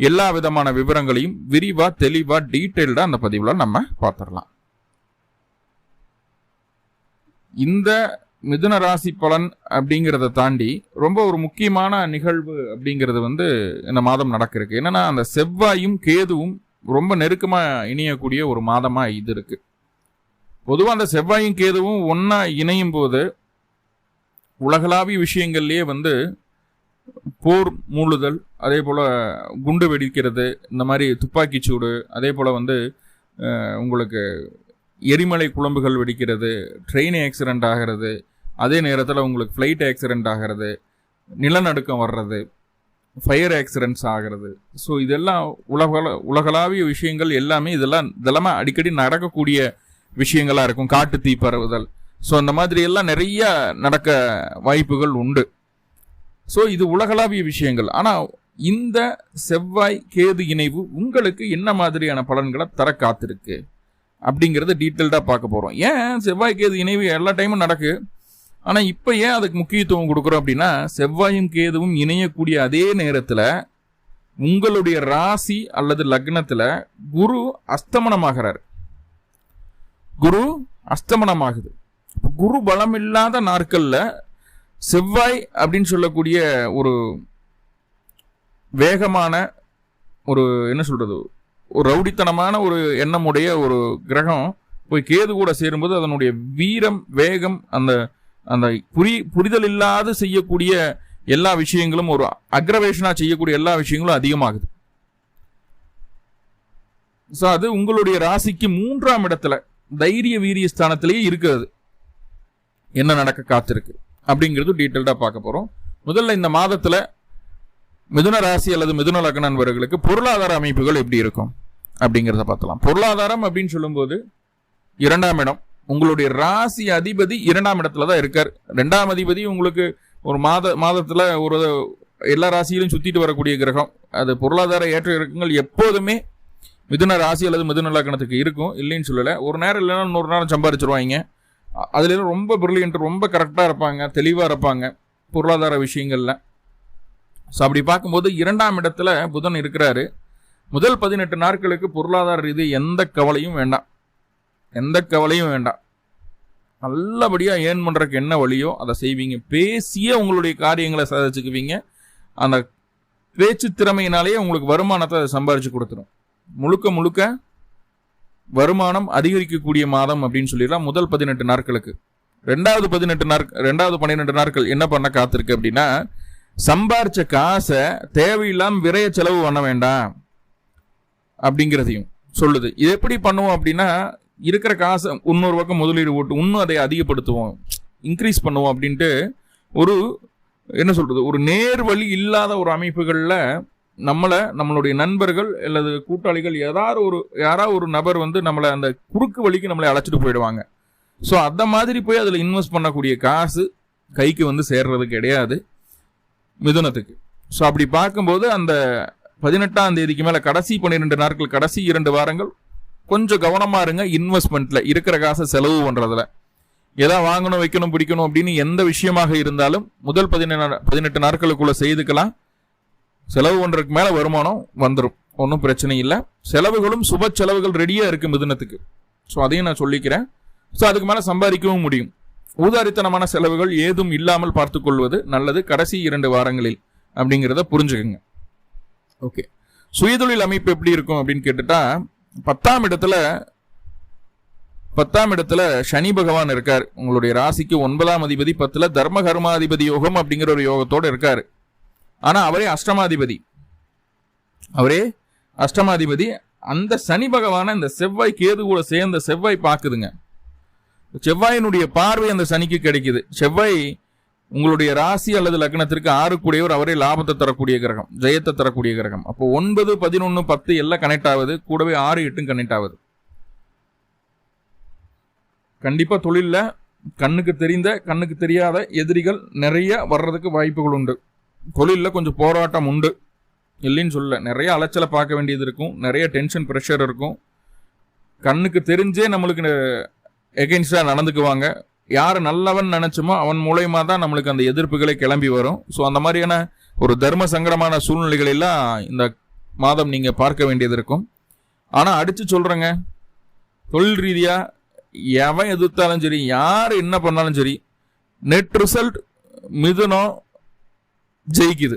எல்லா விதமான விவரங்களையும் விரிவாக தெளிவாக டீட்டெயில்டாக அந்த பதிவில் நம்ம பார்த்துடலாம் இந்த மிதுன ராசி பலன் அப்படிங்கிறத தாண்டி ரொம்ப ஒரு முக்கியமான நிகழ்வு அப்படிங்கிறது வந்து இந்த மாதம் நடக்கிறதுக்கு. என்னென்னா அந்த செவ்வாயும் கேதுவும் ரொம்ப நெருக்கமாக இணையக்கூடிய ஒரு மாதமாக இது இருக்குது பொதுவாக அந்த செவ்வாயும் கேதுவும் ஒன்றா இணையும் போது உலகளாவிய விஷயங்கள்லேயே வந்து போர் மூழுதல் அதே போல் குண்டு வெடிக்கிறது இந்த மாதிரி துப்பாக்கி சூடு அதே போல் வந்து உங்களுக்கு எரிமலை குழம்புகள் வெடிக்கிறது ட்ரெயின் ஆக்சிடெண்ட் ஆகிறது அதே நேரத்தில் உங்களுக்கு ஃப்ளைட் ஆக்சிடெண்ட் ஆகிறது நிலநடுக்கம் வர்றது ஃபயர் ஆக்சிடென்ட்ஸ் ஆகிறது. ஸோ இதெல்லாம் உலக உலகளாவிய விஷயங்கள் எல்லாமே இதெல்லாம் இதெல்லாமே அடிக்கடி நடக்கக்கூடிய விஷயங்களாக இருக்கும். காட்டு தீ பரவுதல். ஸோ அந்த மாதிரி எல்லாம் நிறைய நடக்க வாய்ப்புகள் உண்டு. ஸோ இது உலகளாவிய விஷயங்கள். ஆனால் இந்த செவ்வாய் கேது இணைவு உங்களுக்கு என்ன மாதிரியான பலன்களை தர காத்திருக்கு? அப்படிங்கிறத டீட்டெயில்டாக பார்க்க போகிறோம் ஏன் செவ்வாய் கேது இணைவு எல்லா டைமும் நடக்கு? ஆனால் இப்போ ஏன் அதுக்கு முக்கியத்துவம் கொடுக்குறோம் அப்படின்னா செவ்வாயும் கேதுவும் இணையக்கூடிய அதே நேரத்தில் உங்களுடைய ராசி அல்லது லக்னத்தில் குரு அஸ்தமனமாகிறார். குரு அஸ்தமனமாகுது. குரு பலம் இல்லாத நாட்களில் செவ்வாய் அப்படின்னு சொல்லக்கூடிய ஒரு வேகமான ஒரு என்ன சொல்றது ஒரு ரவுடித்தனமான ஒரு எண்ணமுடைய ஒரு கிரகம். போய் கேது கூட சேரும்போது அதனுடைய வீரம் வேகம் அந்த அந்த புரி புரிதல் இல்லாது செய்யக்கூடிய எல்லா விஷயங்களும் ஒரு அக்ரவேஷனா செய்யக்கூடிய எல்லா விஷயங்களும் அதிகமாகுது. ஸோ அது உங்களுடைய ராசிக்கு மூன்றாம் இடத்துல தைரிய வீரிய ஸ்தானத்திலேயே இருக்கிறது. என்ன நடக்க காத்திருக்கு? அப்படிங்கிறது டீட்டெயில்டாக பார்க்க போகிறோம் முதல்ல இந்த மாதத்தில் மிதுன ராசி அல்லது மிதுன லக்ன நண்பர்களுக்கு பொருளாதார அமைப்புகள் எப்படி இருக்கும் அப்படிங்கிறத பார்த்தலாம். பொருளாதாரம் அப்படின்னு சொல்லும்போது இரண்டாம் இடம் உங்களுடைய ராசி அதிபதி இரண்டாம் இடத்துல தான் இருக்கார். ரெண்டாம் அதிபதி உங்களுக்கு ஒரு மாத மாதத்தில் ஒரு எல்லா ராசியிலும் சுற்றிட்டு வரக்கூடிய கிரகம். அது பொருளாதார ஏற்ற இறக்கங்கள் எப்போதுமே மிதுன ராசி அல்லது மிதுன லக்னத்துக்கு இருக்கும். இல்லைன்னு சொல்லலை. ஒரு நேரம் இல்லைன்னா இன்னொரு நேரம் சம்பாரிச்சிருவாங்க. அதுல ரொம்ப பிரில்லியன்ட் ரொம்ப கரெக்டாக இருப்பாங்க தெளிவாக இருப்பாங்க பொருளாதார விஷயங்கள்ல. ஸோ அப்படி பார்க்கும்போது இரண்டாம் இடத்துல புதன் இருக்கிறாரு. முதல் பதினெட்டு நாட்களுக்கு பொருளாதார ரீதி எந்த கவலையும் வேண்டாம். எந்த கவலையும் வேண்டாம். நல்லபடியாக ஏர்ன் பண்ணுறதுக்கு என்ன வழியோ அதை செய்வீங்க. பேசியே உங்களுடைய காரியங்களை சாதிச்சுக்குவீங்க. அந்த பேச்சு திறமையினாலேயே உங்களுக்கு வருமானத்தை அதை சம்பாரிச்சு கொடுத்துரும். முழுக்க முழுக்க வருமானம் அதிகரிக்கக்கூடிய மாதம் அப்படின்னு சொல்லிடலாம். முதல் பதினெட்டு நாட்களுக்கு. ரெண்டாவது பதினெட்டு நாட்கள் ரெண்டாவது பன்னிரெண்டு நாட்கள் என்ன பண்ண காத்திருக்கு அப்படின்னா சம்பாரிச்ச காசை தேவையில்லாம விரைய செலவு பண்ண வேண்டாம் அப்படிங்கிறதையும் சொல்லுது. இது எப்படி பண்ணுவோம் அப்படின்னா இருக்கிற காசை இன்னொரு பக்கம் முதலீடு போட்டு இன்னும் அதை அதிகப்படுத்துவோம். இன்க்ரீஸ் பண்ணுவோம் அப்படின்ட்டு ஒரு என்ன சொல்றது ஒரு நேர் வழி இல்லாத ஒரு அமைப்புகளில் நம்மளை நம்மளுடைய நண்பர்கள் அல்லது கூட்டாளிகள் ஏதாவது ஒரு யாராவது ஒரு நபர் வந்து நம்மளை அந்த குறுக்கு வழிக்கு நம்மளை அழைச்சிட்டு போயிடுவாங்க. ஸோ அந்த மாதிரி போய் அதில் இன்வெஸ்ட் பண்ணக்கூடிய காசு கைக்கு வந்து சேர்றது கிடையாது. மிதுனத்துக்கு. ஸோ அப்படி பார்க்கும்போது அந்த பதினெட்டாம் தேதிக்கு மேலே கடைசி பன்னிரெண்டு நாட்கள் கடைசி இரண்டு வாரங்கள் கொஞ்சம் கவனமாக இருங்க இன்வெஸ்ட்மெண்ட்டில் இருக்கிற காசை செலவு பண்ணுறதுல எதாவது வாங்கணும் வைக்கணும் பிடிக்கணும் அப்படின்னு எந்த விஷயமாக இருந்தாலும் முதல் பதினெட்டு பதினெட்டு நாட்களுக்குள்ளே செய்துக்கலாம். செலவு ஒன்றுக்கு மேலே வருமானம் வந்துடும் ஒன்றும் பிரச்சனை இல்லை. செலவுகளும் சுப செலவுகள் ரெடியாக இருக்குது மிதுனத்துக்கு. ஸோ அதையும் நான் சொல்லிக்கிறேன். ஸோ அதுக்கு மேலே சம்பாதிக்கவும் முடியும். ஊதாரித்தனமான செலவுகள் ஏதும் இல்லாமல் பார்த்துக்கொள்வது நல்லது. கடைசி இரண்டு வாரங்களில் அப்படிங்கிறத புரிஞ்சுக்கோங்க. ஓகே சுயதொழில் அமைப்பு எப்படி இருக்கும் அப்படின்னு கேட்டுட்டா பத்தாம் இடத்துல பத்தாம் இடத்துல சனி பகவான் இருக்கார். உங்களுடைய ராசிக்கு ஒன்பதாம் அதிபதி பத்தில் தர்ம கர்மாதிபதி யோகம் அப்படிங்கிற ஒரு யோகத்தோடு இருக்காரு. ஆனால் அவரே அஷ்டமாதிபதி. அவரே அஷ்டமாதிபதி. அந்த சனி பகவானை இந்த செவ்வாய் கேது கூட சேர்ந்த செவ்வாய் பார்க்குதுங்க. செவ்வாயினுடைய பார்வை அந்த சனிக்கு கிடைக்குது. செவ்வாய் உங்களுடைய ராசி அல்லது லக்னத்திற்கு ஆறு கூடியவர் அவரே லாபத்தை தரக்கூடிய கிரகம் ஜெயத்தை தரக்கூடிய கிரகம். அப்போ ஒன்பது பதினொன்று பத்து எல்லாம் கனெக்ட் ஆகுது. கூடவே ஆறு எட்டும் கனெக்ட் ஆகுது. கண்டிப்பாக தொழிலில் கண்ணுக்கு தெரிந்த கண்ணுக்கு தெரியாத எதிரிகள் நிறைய வர்றதுக்கு வாய்ப்புகள் உண்டு. தொழிலில் கொஞ்சம் போராட்டம் உண்டு. இல்லைன்னு சொல்ல நிறைய அலைச்சலை பார்க்க வேண்டியது இருக்கும். நிறைய டென்ஷன் ப்ரெஷர் இருக்கும். கண்ணுக்கு தெரிஞ்சே நம்மளுக்கு எகென்ஸ்டாக நடந்துக்குவாங்க. யார் நல்லவன் நினச்சோமோ அவன் மூலயமா தான் நம்மளுக்கு அந்த எதிர்ப்புகளை கிளம்பி வரும். ஸோ அந்த மாதிரியான ஒரு தர்ம சங்கடமான சூழ்நிலைகளெல்லாம் இந்த மாதம் நீங்கள் பார்க்க வேண்டியது இருக்கும். ஆனால் அடித்து சொல்கிறேங்க தொழில் ரீதியாக எவன் எதிர்த்தாலும் சரி யார் என்ன பண்ணாலும் சரி நெட் ரிசல்ட் மிதுனம் ஜெயிக்குது.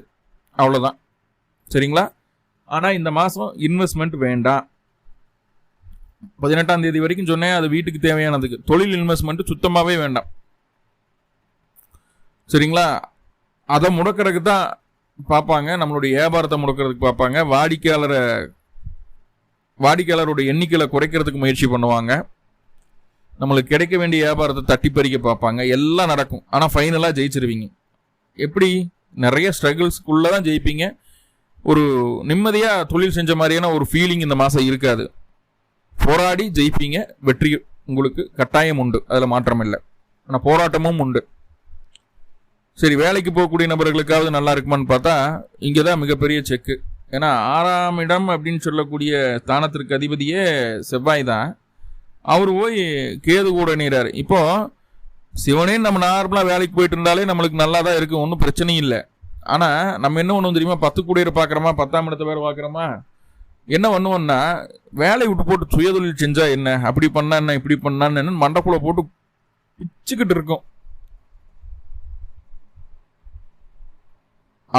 அவ்வளோதான் சரிங்களா? ஆனால் இந்த மாதம் இன்வெஸ்ட்மெண்ட் வேண்டாம். பதினெட்டாம் தேதி வரைக்கும் சொன்னேன் அது வீட்டுக்கு தேவையானதுக்கு. தொழில் இன்வெஸ்ட்மெண்ட் சுத்தமாகவே வேண்டாம். சரிங்களா? அதை முடக்கிறதுக்கு தான் பார்ப்பாங்க. நம்மளுடைய வியாபாரத்தை முடக்கிறதுக்கு பார்ப்பாங்க. வாடிக்கையாளரை வாடிக்கையாளரோட எண்ணிக்கையில் குறைக்கிறதுக்கு முயற்சி பண்ணுவாங்க. நம்மளுக்கு கிடைக்க வேண்டிய வியாபாரத்தை தட்டி பறிக்க பார்ப்பாங்க. எல்லாம் நடக்கும். ஆனால் ஃபைனலாக ஜெயிச்சிருவீங்க. எப்படி? நிறைய ஸ்ட்ரகிள்ஸ்க்குள்ளே தான் ஜெயிப்பீங்க. ஒரு நிம்மதியாக தொழில் செஞ்ச மாதிரியான ஒரு ஃபீலிங் இந்த மாதம் இருக்காது. போராடி ஜெயிப்பீங்க. வெற்றி உங்களுக்கு கட்டாயம் உண்டு. அதில் மாற்றம் இல்லை. ஆனால் போராட்டமும் உண்டு. சரி வேலைக்கு போகக்கூடிய நபர்களுக்காவது நல்லா இருக்குமான்னு பார்த்தா இங்கே தான் மிகப்பெரிய செக்கு ஏன்னா ஆறாம் இடம் அப்படின்னு சொல்லக்கூடிய ஸ்தானத்திற்கு அதிபதியே செவ்வாய் தான். அவர் போய் கேது கூட நீரார் இப்போது சிவனே நம்ம நார்மலாக வேலைக்கு போயிட்டு இருந்தாலே நம்மளுக்கு நல்லா தான் இருக்கும். ஒன்றும் பிரச்சனையும் இல்லை. ஆனால் நம்ம என்ன ஒன்று தெரியுமா? பத்து கூடியர் பார்க்குறோமா பத்தாம் இடத்த பேர் பார்க்குறோமா என்ன பண்ணுவோம்னா வேலையை விட்டு போட்டு சுயதொழில் செஞ்சால் என்ன? அப்படி பண்ணா என்ன? இப்படி பண்ணான்னு மண்டக்குள்ள போட்டு பிச்சுக்கிட்டு இருக்கும்.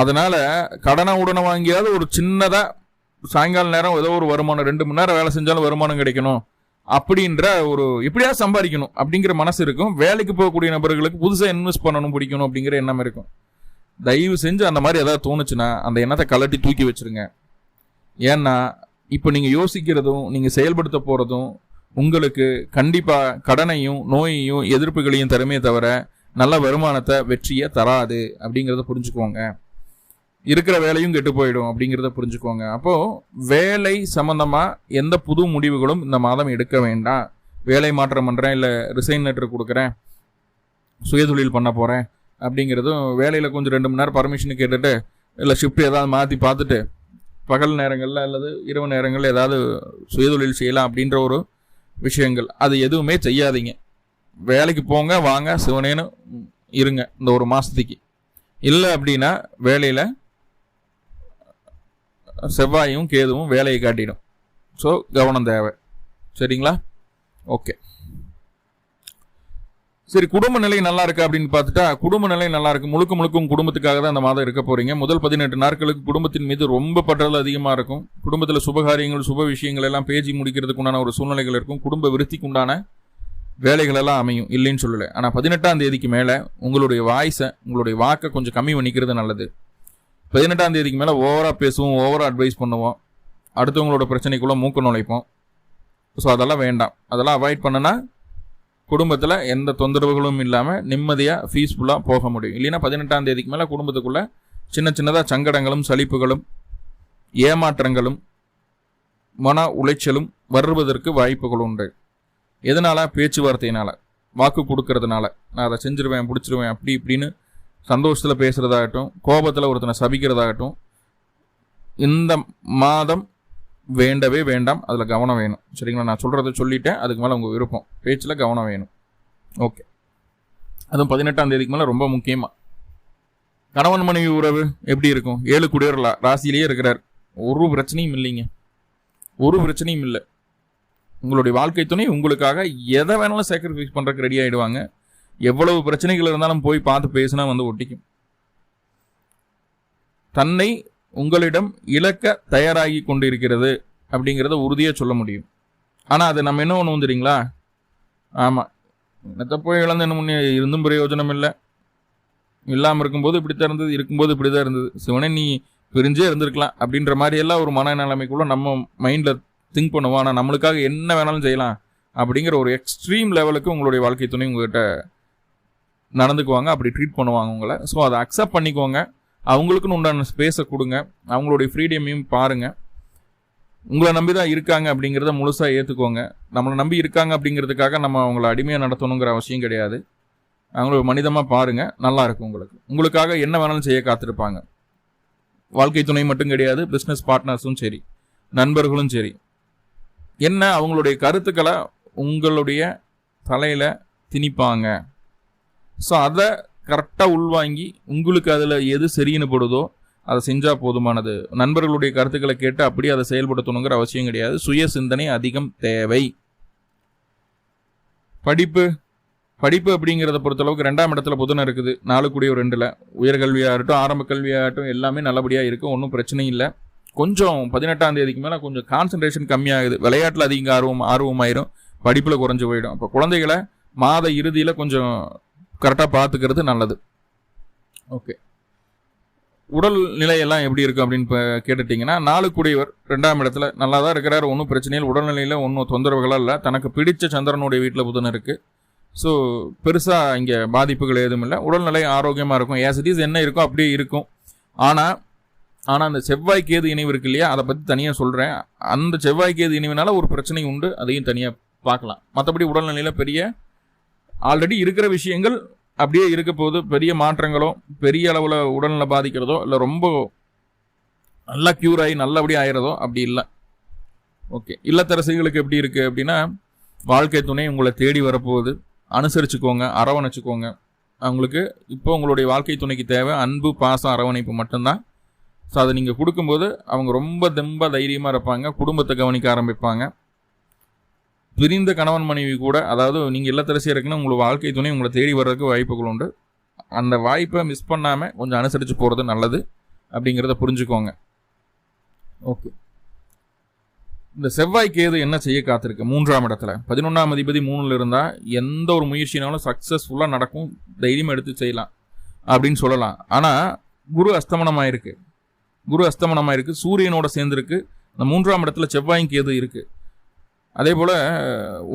அதனால கடனை உடனே வாங்கியாவது ஒரு சின்னதாக சாயங்கால நேரம் ஏதோ ஒரு வருமானம் ரெண்டு மணி நேரம் வேலை செஞ்சாலும் வருமானம் கிடைக்கணும். அப்படின்ற ஒரு எப்படியாவது சம்பாதிக்கணும் அப்படிங்கிற மனசு இருக்கும். வேலைக்கு போகக்கூடிய நபர்களுக்கு புதுசாக இன்வெஸ்ட் பண்ணணும் பிடிக்கணும் அப்படிங்கிற எண்ணம் இருக்கும். தயவு செஞ்சு அந்த மாதிரி ஏதாவது தோணுச்சுன்னா அந்த எண்ணத்தை கலட்டி தூக்கி வச்சிருங்க. ஏன்னா இப்போ நீங்கள் யோசிக்கிறதும் நீங்கள் செயல்படுத்த போகிறதும் உங்களுக்கு கண்டிப்பாக கடனையும் நோயையும் எதிர்ப்புகளையும் தருமே தவிர நல்ல வருமானத்தை வெற்றியை தராது அப்படிங்கிறத புரிஞ்சுக்கோங்க இருக்கிற வேலையும் கெட்டு போயிடும் அப்படிங்கிறத புரிஞ்சுக்கோங்க. அப்போது வேலை சம்மந்தமாக எந்த புது முடிவுகளும் இந்த மாதம் எடுக்க வேண்டாம். வேலை மாற்றம் பண்ணுறேன் இல்லை ரிசைன் லெட்டர் கொடுக்குறேன் சுயதொழில் பண்ண போகிறேன் அப்படிங்கிறதும் வேலையில் கொஞ்சம் ரெண்டு மணி நேரம் பர்மிஷன் கேட்டுட்டு இல்லை ஷிஃப்ட் ஏதாவது மாற்றி பார்த்துட்டு பகல் நேரங்களில் அல்லது இரவு நேரங்களில் ஏதாவது சுயதொழில் செய்யலாம் அப்படின்ற ஒரு விஷயங்கள். அது எதுவுமே செய்யாதீங்க. வேலைக்கு போங்க வாங்க சிவனேன்னு இருங்க இந்த ஒரு மாதத்துக்கு இல்லை அப்படின்னா வேலையில் செவ்வாயும் கேதுவும் வேலையை காட்டிடும். ஸோ கவனம் தேவை. சரிங்களா? ஓகே சரி குடும்ப நிலை நல்லா இருக்கு அப்படின்னு பார்த்துட்டா குடும்ப நிலை நல்லா இருக்கு. முழுக்க முழுக்கும் குடும்பத்துக்காக தான் அந்த மாதம் இருக்க போறீங்க. முதல் பதினெட்டு நாட்களுக்கு குடும்பத்தின் மீது ரொம்ப பற்றல் அதிகமாக இருக்கும். குடும்பத்தில் சுபகாரியங்கள் சுப விஷயங்கள் எல்லாம் பேஜி முடிக்கிறதுக்கு உண்டான ஒரு சூழ்நிலைகள் இருக்கும். குடும்ப விருத்திக்கு உண்டான வேலைகள் எல்லாம் அமையும். இல்லைன்னு சொல்லலை. ஆனால் பதினெட்டாம் தேதிக்கு மேலே உங்களுடைய வாய்ஸை உங்களுடைய வாக்கை கொஞ்சம் கம்மி பண்ணிக்கிறது நல்லது. பதினெட்டாம் தேதிக்கு மேலே ஓவராக பேசுவோம் ஓவராக அட்வைஸ் பண்ணுவோம். அடுத்தவங்களோட பிரச்சனைக்குள்ளே மூக்க நுழைப்போம். ஸோ அதெல்லாம் வேண்டாம். அதெல்லாம் அவாய்ட் பண்ணனா குடும்பத்தில் எந்த தொந்தரவுகளும் இல்லாமல் நிம்மதியாக பீஸ்ஃபுல்லாக போக முடியும். இல்லைன்னா பதினெட்டாம் தேதிக்கு மேலே குடும்பத்துக்குள்ளே சின்ன சின்னதாக சங்கடங்களும் சலிப்புகளும் ஏமாற்றங்களும் மன உளைச்சலும் வருவதற்கு வாய்ப்புகள் உண்டு. எதனால்? பேச்சுவார்த்தையினால் வாக்கு கொடுக்கறதுனால. நான் அதை செஞ்சிருவேன் பிடிச்சிருவேன் அப்படி இப்படின்னு சந்தோஷத்தில் பேசுகிறதாகட்டும் கோபத்தில் ஒருத்தனை சபிக்கிறதாகட்டும் இந்த மாதம் வேண்டவே வேண்டாம். அதில் கவனம் வேணும். சரிங்களா? நான் சொல்கிறத சொல்லிட்டேன். அதுக்கு மேலே உங்கள் விருப்பம். பேச்சில் கவனம் வேணும். ஓகே. அதுவும் பதினெட்டாம் தேதிக்கு மேலே ரொம்ப முக்கியமாக கணவன் மனைவி உறவு எப்படி இருக்கும்? ஏழு குடியர் ராசியிலேயே இருக்கிறார். ஒரு பிரச்சனையும் இல்லைங்க. ஒரு பிரச்சனையும் இல்லை. உங்களுடைய வாழ்க்கை துணை உங்களுக்காக எதை வேணாலும் சாக்ரிஃபைஸ் பண்ணுறதுக்கு ரெடி ஆகிடுவாங்க எவ்வளவு பிரச்சனைகள் இருந்தாலும் போய் பார்த்து பேசினா வந்து ஒட்டிக்கும். தன்னை உங்களிடம் இழக்க தயாராகி கொண்டிருக்கிறது அப்படிங்கிறத உறுதியாக சொல்ல முடியும். ஆனால் அது நம்ம என்ன ஒன்று தெரியுங்களா? ஆமாம் என்னத்தை போய் இழந்து என்ன முன்னே இருந்தும் பிரயோஜனம் இல்லை. இல்லாமல் இருக்கும்போது இப்படி தான் இருந்தது இருக்கும்போது இப்படி தான் இருந்தது. சிவனே நீ பிரிஞ்சே இருந்திருக்கலாம் அப்படின்ற மாதிரி எல்லாம் ஒரு மனநிலைமைக்குள்ள நம்ம மைண்டில் திங்க் பண்ணுவோம். ஆனால் நம்மளுக்காக என்ன வேணாலும் செய்யலாம் அப்படிங்கிற ஒரு எக்ஸ்ட்ரீம் லெவலுக்கு உங்களுடைய வாழ்க்கை துணை உங்கள்கிட்ட நடந்துக்குவாங்க அப்படி ட்ரீட் பண்ணுவாங்க உங்களை. ஸோ அதை அக்செப்ட் பண்ணிக்கோங்க. அவங்களுக்குன்னு உண்டான ஸ்பேஸை கொடுங்க. அவங்களுடைய ஃப்ரீடமையும் பாருங்கள் உங்களை நம்பி தான் இருக்காங்க அப்படிங்கிறத முழுசாக ஏற்றுக்கோங்க நம்மளை நம்பி இருக்காங்க அப்படிங்கிறதுக்காக நம்ம அவங்கள அடிமையாக நடத்தணுங்கிற அவசியம் கிடையாது. அவங்கள மனிதமாக பாருங்கள் நல்லாயிருக்கும் உங்களுக்கு. உங்களுக்காக என்ன வேணாலும் செய்ய காத்திருப்பாங்க. வாழ்க்கை துணை மட்டும் கிடையாது பிஸ்னஸ் பார்ட்னர்ஸும் சரி. நண்பர்களும் சரி. என்ன? அவங்களுடைய கருத்துக்களை உங்களுடைய தலையில் திணிப்பாங்க. ஸோ அதை கரெக்டாக உள்வாங்கி உங்களுக்கு அதில் எது சரின்னு படுதோ அதை செஞ்சால் போதுமானது. நண்பர்களுடைய கருத்துக்களை கேட்டு அப்படியே அதை செயல்படுத்தணுங்கிற அவசியம் கிடையாது. சுய சிந்தனை அதிகம் தேவை. படிப்பு. படிப்பு அப்படிங்கிறத பொறுத்தளவுக்கு ரெண்டாம் இடத்துல புதன் இருக்குது. நாலு கூடிய ஒரு ரெண்டில். உயர்கல்வியாகட்டும் ஆரம்ப கல்வியாகட்டும் எல்லாமே நல்லபடியாக இருக்கும். ஒன்றும் பிரச்சனை இல்லை. கொஞ்சம் பதினெட்டாம் தேதிக்கு மேலே கொஞ்சம் கான்சன்ட்ரேஷன் கம்மியாகுது. விளையாட்டில் அதிக ஆர்வம் ஆர்வமாயிரும். படிப்பில் குறைஞ்சு போயிடும். அப்போ குழந்தைகளை மாத இறுதியில் கொஞ்சம் கரெக்டாக பார்த்துக்கிறது நல்லது. ஓகே. உடல் நிலையெல்லாம் எப்படி இருக்கும் அப்படின்னு இப்போ கேட்டுட்டிங்கன்னா நாலு கூடியவர் ரெண்டாம் இடத்துல நல்லா தான் இருக்கிறார் ஒன்றும் பிரச்சனையில் உடல்நிலையில் ஒன்றும் தொந்தரவுகளாக இல்லை. தனக்கு பிடிச்ச சந்திரனுடைய வீட்டில் புதன் இருக்குது ஸோ பெருசாக இங்கே பாதிப்புகள் எதுவும் இல்லை. உடல்நிலை ஆரோக்கியமாக இருக்கும். ஏசிட்டிஸ் என்ன இருக்கோ அப்படியே இருக்கும். ஆனால் ஆனால் அந்த செவ்வாய் கேது இணைவு இருக்கு இல்லையா? அதை பற்றி தனியாக சொல்கிறேன் அந்த செவ்வாய் கேது இணைவினால ஒரு பிரச்சனை உண்டு. அதையும் தனியாக பார்க்கலாம். மற்றபடி உடல்நிலையில் பெரிய ஆல்ரெடி இருக்கிற விஷயங்கள் அப்படியே இருக்க போது பெரிய மாற்றங்களோ பெரிய அளவில் உடல்நிலை பாதிக்கிறதோ இல்லை ரொம்ப நல்லா க்யூர் ஆகி நல்லபடியாக ஆயிடுறதோ அப்படி இல்லை. ஓகே இல்லத்தரசிகளுக்கு எப்படி இருக்குது அப்படின்னா வாழ்க்கை துணை உங்களை தேடி வரப்போகுது. அனுசரிச்சுக்கோங்க அரவணைச்சுக்கோங்க. அவங்களுக்கு இப்போ உங்களுடைய வாழ்க்கை துணைக்கு தேவை அன்பு பாசம் அரவணைப்பு மட்டும்தான். ஸோ அதை நீங்கள் கொடுக்கும்போது அவங்க ரொம்ப தெம்ப தைரியமாக இருப்பாங்க. குடும்பத்தை கவனிக்க ஆரம்பிப்பாங்க. பிரிந்த கணவன் மனைவி கூட அதாவது நீங்கள் இல்லத்தரசியாக இருக்குன்னா உங்களை வாழ்க்கை துணை உங்களை தேடி வர்றதுக்கு வாய்ப்புகள் உண்டு. அந்த வாய்ப்பை மிஸ் பண்ணாமல் கொஞ்சம் அனுசரித்து போகிறது நல்லது அப்படிங்கிறத புரிஞ்சுக்கோங்க. ஓகே இந்த செவ்வாய் கேது என்ன செய்ய காத்திருக்கு? மூன்றாம் இடத்துல. பதினொன்றாம் அதிபதி மூணில் இருந்தால் எந்த ஒரு முயற்சினாலும் சக்ஸஸ்ஃபுல்லாக நடக்கும். தைரியம் எடுத்து செய்யலாம் அப்படின்னு சொல்லலாம். ஆனால் குரு அஸ்தமனமாக இருக்குது குரு அஸ்தமனமாக இருக்குது சூரியனோட சேர்ந்துருக்கு. இந்த மூன்றாம் இடத்துல செவ்வாயும் கேது இருக்குது அதே போல்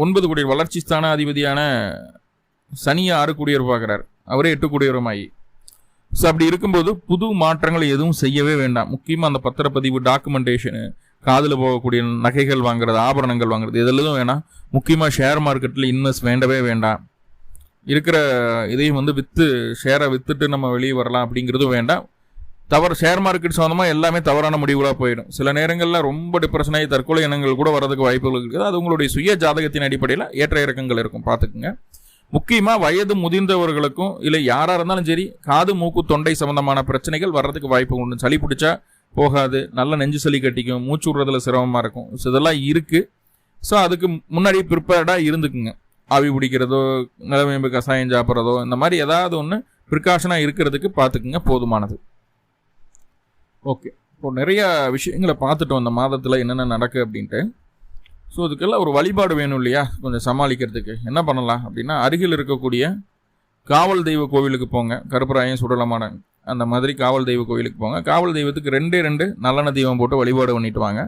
ஒன்பது கோடி வளர்ச்சி ஸ்தானாதிபதியான சனியை ஆறு குடியர் பார்க்குறார். அவரே எட்டு குடியரமாயி ஸோ அப்படி இருக்கும்போது புது மாற்றங்களை எதுவும் செய்யவே வேண்டாம். முக்கியமாக அந்த பத்திரப்பதிவு டாக்குமெண்டேஷனு காதில் போகக்கூடிய நகைகள் வாங்குறது ஆபரணங்கள் வாங்குறது இதெல்லாம் வேணாம். முக்கியமாக ஷேர் மார்க்கெட்டில் இன்வெஸ்ட் வேண்டவே வேண்டாம். இருக்கிற இதையும் வந்து விற்று ஷேரை விற்றுட்டு நம்ம வெளியே வரலாம் அப்படிங்கிறதும் வேண்டாம். தவறு ஷேர் மார்க்கெட் சம்மந்தமாக எல்லாமே தவறான முடிவுகளாக போயிடும். சில நேரங்களில் ரொம்ப டிப்ரெஷன் ஆகி தற்கொலை எண்ணங்கள் கூட வரதுக்கு வாய்ப்புகள் இருக்குது. அது உங்களுடைய சுய ஜாதகத்தின் அடிப்படையில் ஏற்ற இறக்கங்கள் இருக்கும். பார்த்துக்குங்க. முக்கியமாக வயது முதிர்ந்தவர்களுக்கும் இல்லை யாராக இருந்தாலும் சரி காது மூக்கு தொண்டை சம்பந்தமான பிரச்சனைகள் வர்றதுக்கு வாய்ப்பு உண்டு. சளி பிடிச்சா போகாது. நல்ல நெஞ்சு சளி கட்டிக்கும். மூச்சு விடுறதுல சிரமமாக இருக்கும். ஸோ இதெல்லாம் இருக்குது ஸோ அதுக்கு முன்னாடி ப்ரிப்பேர்டாக இருந்துக்குங்க. ஆவி பிடிக்கிறதோ நிலவேம்பு கஷாயம் சாப்பிட்றதோ இந்த மாதிரி ஏதாவது ஒன்று ப்ரிகாஷனாக இருக்கிறதுக்கு பார்த்துக்குங்க. போதுமானது. ஓகே இப்போ நிறைய விஷயங்களை பார்த்துட்டோம் அந்த மாதத்தில் என்னென்ன நடக்கு அப்படின்ட்டு. ஸோ அதுக்கெல்லாம் ஒரு வழிபாடு வேணும் இல்லையா? கொஞ்சம் சமாளிக்கிறதுக்கு. என்ன பண்ணலாம் அப்படின்னா அருகில் இருக்கக்கூடிய காவல் தெய்வ கோவிலுக்கு போங்க. கருப்பராயம் சுடலமான அந்த மாதிரி காவல் தெய்வ கோவிலுக்கு போங்க. காவல் தெய்வத்துக்கு ரெண்டே ரெண்டு நல்லெண்ண தெய்வம் போட்டு வழிபாடு பண்ணிட்டு வாங்க.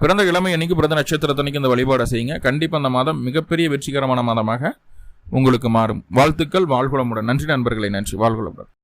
பிறந்த கிழமை அன்னைக்கு பிறந்த நட்சத்திரத்தன்னைக்கு இந்த வழிபாடை செய்யுங்க. கண்டிப்பாக அந்த மாதம் மிகப்பெரிய வெற்றிகரமான மாதமாக உங்களுக்கு மாறும். வாழ்த்துக்கள் வாழ்குளமுடன். நன்றி நண்பர்களை நன்றி. வாழ்குளமுடன்.